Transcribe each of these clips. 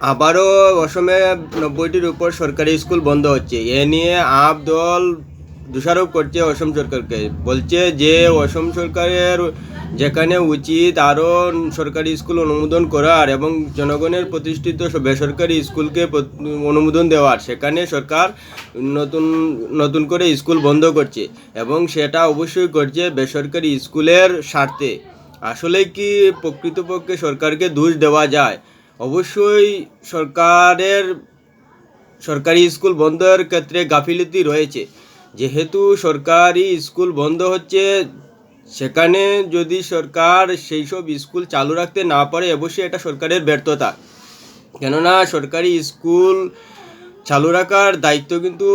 আবারও অসমে নব্বইটির উপর সরকারি স্কুল বন্ধ হচ্ছে। এ নিয়ে আপ দল দোষারোপ করছে অসম সরকারকে। বলছে যে অসম সরকারের যেখানে উচিত আরও সরকারি স্কুল অনুমোদন করার এবং জনগণের প্রতিষ্ঠিত বেসরকারি স্কুলকে অনুমোদন দেওয়ার, সেখানে সরকার নতুন নতুন করে স্কুল বন্ধ করছে এবং সেটা অবশ্যই করছে বেসরকারি স্কুলের স্বার্থে। আসলে কি প্রকৃতপক্ষে সরকারকে দোষ দেওয়া যায়? অবশ্যই সরকারের, সরকারি স্কুল বন্ধের ক্ষেত্রে গাফিলতি রয়েছে। যেহেতু সরকারি স্কুল বন্ধ হচ্ছে, সেখানে যদি সরকার সেই সব স্কুল চালু রাখতে না পারে, অবশ্যই এটা সরকারের ব্যর্থতা। কেননা সরকারি স্কুল চালু রাখার দায়িত্ব কিন্তু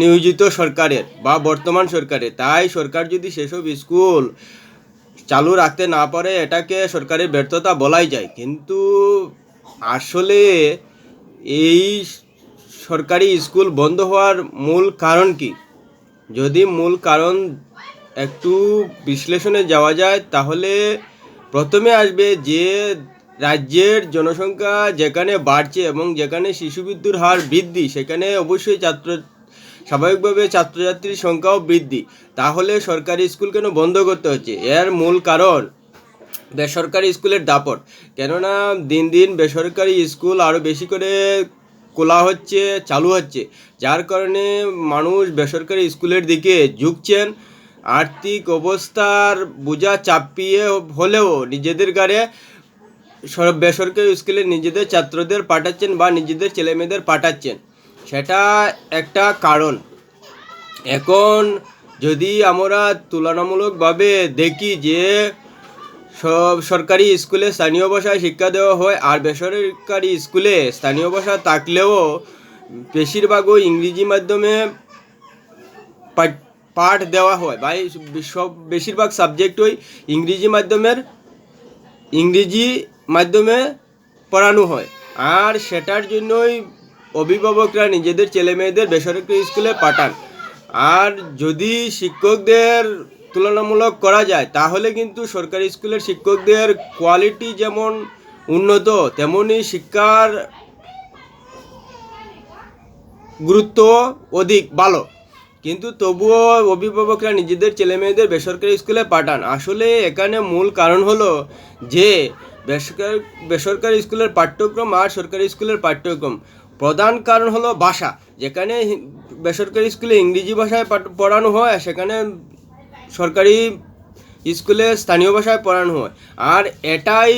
নিয়োজিত সরকারের বা বর্তমান সরকারের। তাই সরকার যদি সেসব স্কুল চালু রাখতে না পারে এটাকে সরকারের ব্যর্থতা বলাই যায়। কিন্তু আসলে এই সরকারি স্কুল বন্ধ হওয়ার মূল কারণ কি? যদি মূল কারণ একটু বিশ্লেষণে যাওয়া যায়, তাহলে প্রথমে আসবে যে রাজ্যের জনসংখ্যা যেখানে বাড়ছে এবং যেখানে শিশু মৃত্যুর হার বৃদ্ধি, সেখানে অবশ্যই ছাত্র স্বাভাবিকভাবে ছাত্রছাত্রীর সংখ্যাও বৃদ্ধি। তাহলে সরকারি স্কুল কেন বন্ধ করতে হচ্ছে? এর মূল কারণ বেসরকারি স্কুলের দাপট। কেননা দিন দিন বেসরকারি স্কুল আরও বেশি করে খোলা হচ্ছে, চালু হচ্ছে। যার কারণে মানুষ বেসরকারি স্কুলের দিকে ঝুঁকছেন। আর্থিক অবস্থার বোঝা চাপিয়ে হলেও নিজেদের গাড়ে সর- বেসরকারি স্কুলে নিজেদের ছাত্রদের পাঠাচ্ছেন বা নিজেদের ছেলেমেয়েদের পাঠাচ্ছেন। সেটা একটা কারণ। এখন যদি আমরা তুলনামূলকভাবে দেখি যে সব সরকারি স্কুলে স্থানীয় ভাষায় শিক্ষা দেওয়া হয় আর বেসরকারি স্কুলে স্থানীয় ভাষা থাকলেও বেশিরভাগই ইংরেজি মাধ্যমে পাঠ- দেওয়া হয় বা সব বেশিরভাগ সাবজেক্টই ইংরেজি মাধ্যমের, ইংরেজি মাধ্যমে পড়ানো হয়। আর সেটার জন্যই অভিভাবকরা নিজেদের ছেলেমেয়েদের বেসরকারি স্কুলে পাঠান। আর যদি শিক্ষকদের তুলনামূলক করা যায়, তাহলে কিন্তু সরকারি স্কুলের শিক্ষকদের কোয়ালিটি যেমন উন্নত তেমনই শিক্ষার গুরুত্ব অধিক, ভালো। কিন্তু তবুও অভিভাবকরা নিজেদের ছেলেমেয়েদের বেসরকারি স্কুলে পাঠান। আসলে এখানে মূল কারণ হলো যে, বেসরকারি বেসরকারি স্কুলের পাঠ্যক্রম আর সরকারি স্কুলের পাঠ্যক্রম। প্রধান কারণ হলো ভাষা। যেখানে বেসরকারি স্কুলে ইংরেজি ভাষায় পড়ানো হয় সেখানে সরকারি স্কুলে স্থানীয় ভাষায় পড়ানো হয়। আর এটাই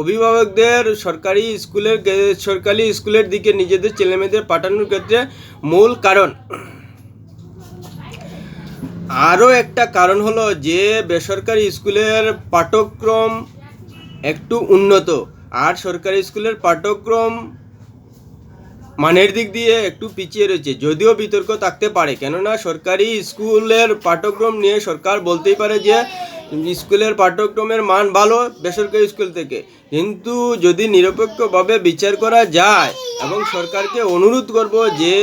অভিভাবকদের সরকারি স্কুলের সরকারি স্কুলের দিকে নিজেদের ছেলেমেয়েদের পাঠানোর ক্ষেত্রে মূল কারণ। আরও একটা কারণ হলো যে, বেসরকারি স্কুলের পাঠ্যক্রম একটু উন্নত, আর সরকারি স্কুলের পাঠ্যক্রম মানের দিক দিয়ে একটু পিছিয়ে রয়েছে, যদিও বিতর্ক থাকতে পারে। কেননা সরকারি স্কুলের পাঠ্যক্রম নিয়ে সরকার বলতেই পারে যে, স্কুলের পাঠ্যক্রমের মান ভালো বেসরকারি স্কুল থেকে। কিন্তু যদি নিরপেক্ষভাবে বিচার করা যায় এবং সরকারকে অনুরোধ করব যে,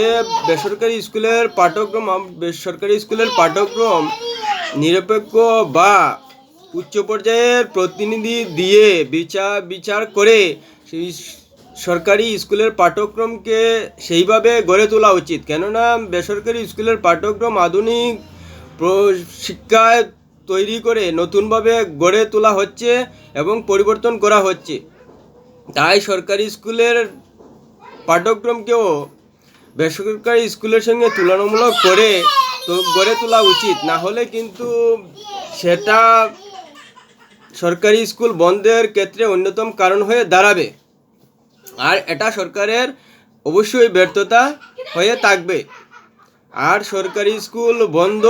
বেসরকারি স্কুলের পাঠ্যক্রম, বেসরকারি স্কুলের পাঠ্যক্রম নিরপেক্ষ বা উচ্চ পর্যায়ের প্রতিনিধি দিয়ে বিচার বিচার করে সরকারি স্কুলের পাঠ্যক্রমকে সেইভাবে গড়ে তোলা উচিত। কেননা, বেসরকারি স্কুলের পাঠ্যক্রম আধুনিক শিক্ষায় তৈরি করে নতুনভাবে গড়ে তোলা হচ্ছে এবং পরিবর্তন করা হচ্ছে। তাই সরকারি স্কুলের পাঠ্যক্রমকেও বেসরকারি স্কুলের সঙ্গে তুলনামূলক করে তো, গড়ে তোলা উচিত। না হলে কিন্তু সেটা সরকারি স্কুল বন্ধের ক্ষেত্রে অন্যতম কারণ হয়ে দাঁড়াবে। আর এটা সরকারের অবশ্যই ব্যর্থতা হয়ে থাকবে। আর সরকারি স্কুল বন্ধ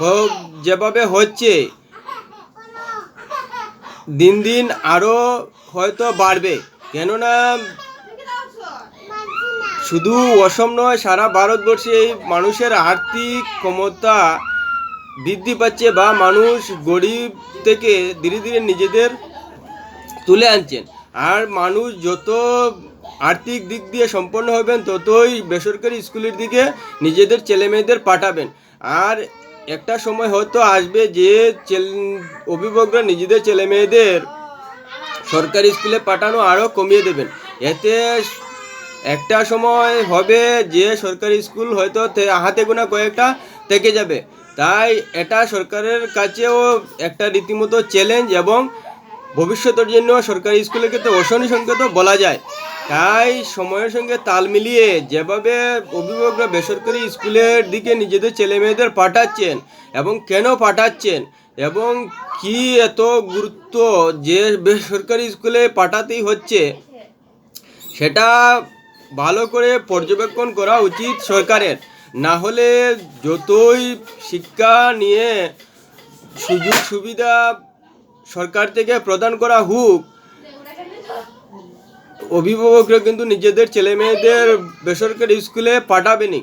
হোক যেভাবে হচ্ছে, দিন দিন আরও হয়তো বাড়বে। কেননা শুধু অসম নয়, সারা ভারতবর্ষে এই মানুষের আর্থিক ক্ষমতা বৃদ্ধি পাচ্ছে বা মানুষ গরিব থেকে ধীরে ধীরে নিজেদের তুলে আনছেন। আর মানুষ যত আর্থিক দিক দিয়ে সম্পন্ন হবেন, ততই বেসরকারি স্কুলের দিকে নিজেদের ছেলেমেয়েদের পাঠাবেন। আর একটা সময় হয়তো আসবে যে অভিভাবকরা নিজেদের ছেলেমেয়েদের সরকারি স্কুলে পাঠানো আরও কমিয়ে দেবেন। এতে একটা সময় হবে যে সরকারি স্কুল হয়তো হাতে গোনা কয়েকটা থেকে যাবে। তাই এটা সরকারের কাছেও একটা রীতিমতো চ্যালেঞ্জ এবং ভবিষ্যতের জন্য সরকারি স্কুলের ক্ষেত্রে সংকেত বলা যায়। তাই সময়ের সঙ্গে তাল মিলিয়ে যেভাবে অভিভাবকরা বেসরকারি স্কুলের দিকে নিজেদের ছেলে মেয়েদের পাঠাচ্ছেন এবং কেন পাঠাচ্ছেন এবং কি এত গুরুত্ব যে বেসরকারি স্কুলে পাঠাতেই হচ্ছে, সেটা ভালো করে পর্যবেক্ষণ করা উচিত সরকারের। না হলে যতই শিক্ষা নিয়ে সুযোগ সুবিধা সরকার থেকে প্রদান করা হোক। অভিভাবকরা কিন্তু নিজেদের ছেলে মেয়েদের বেসরকারি স্কুলে পাঠাবেনি।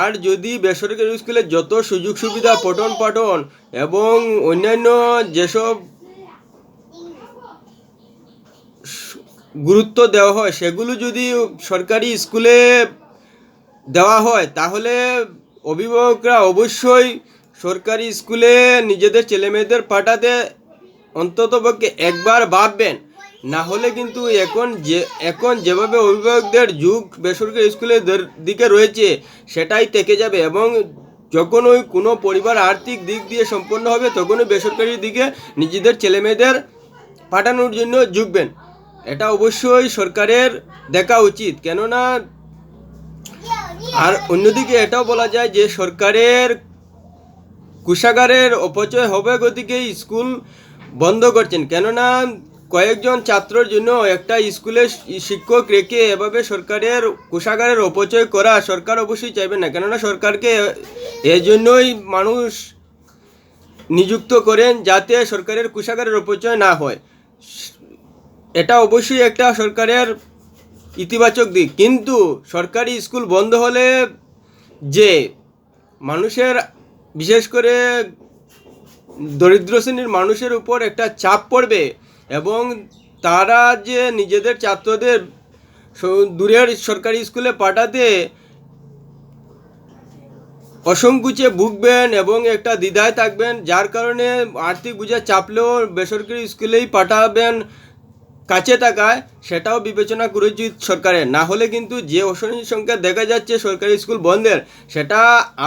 আর যদি বেসরকারি স্কুলে যত সুযোগ সুবিধা পঠন পাঠন এবং অন্যান্য যেসব গুরুত্ব দেওয়া হয়, সেগুলো যদি সরকারি স্কুলে দেওয়া হয়, তাহলে অভিভাবকরা অবশ্যই সরকারি স্কুলে নিজেদের ছেলেমেয়েদের পাঠাতে অন্ততপক্ষে একবার ভাববেন। না হলে কিন্তু এখন যে, এখন যেভাবে অভিভাবকদের যুগ বেসরকারি স্কুলের দিকে রয়েছে, সেটাই থেকে যাবে এবং যখন ওই কোনো পরিবার আর্থিক দিক দিয়ে সম্পন্ন হবে, তখনই বেসরকারি দিকে নিজেদের ছেলেমেয়েদের পাঠানোর জন্য ঝুঁকবেন। এটা অবশ্যই সরকারের দেখা উচিত। কেননা আর অন্যদিকে এটাও বলা যায় যে সরকারের কুষাগারের অপচয় হবে গতিকে স্কুল বন্ধ করছেন। কেননা কয়েকজন ছাত্রর জন্য একটা স্কুলে শিক্ষক রেখে এভাবে সরকারের কোষাগারের অপচয় করা সরকার অবশ্যই চাইবে না। কেননা সরকারকে এজন্যই মানুষ নিযুক্ত করেন যাতে সরকারের কোষাগারের অপচয় না হয়। এটা অবশ্যই একটা সরকারের ইতিবাচক দিক। কিন্তু সরকারি স্কুল বন্ধ হলে যে মানুষের, বিশেষ করে দরিদ্র শ্রেণির মানুষের উপর একটা চাপ পড়বে এবং তারা যে নিজেদের ছাত্রদের দূরের সরকারি স্কুলে পাঠাতে অসংকুচে ভুগবেন এবং একটা দ্বিধায় থাকবেন, যার কারণে আর্থিক বোঝা চাপলেও বেসরকারি স্কুলেই পাঠাবেন কাছে থাকায় সেটাও বিবেচনা করে উচিত সরকারের না হলে কিন্তু যে অসহনীয় সংখ্যা দেখা যাচ্ছে সরকারি স্কুল বন্ধের, সেটা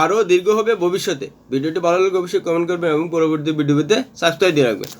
আরও দীর্ঘ হবে ভবিষ্যতে। ভিডিওটি ভালো লাগলে অবশ্যই কমেন্ট করবেন এবং পরবর্তী ভিডিওতে সাবস্ক্রাইব দিয়ে রাখবেন।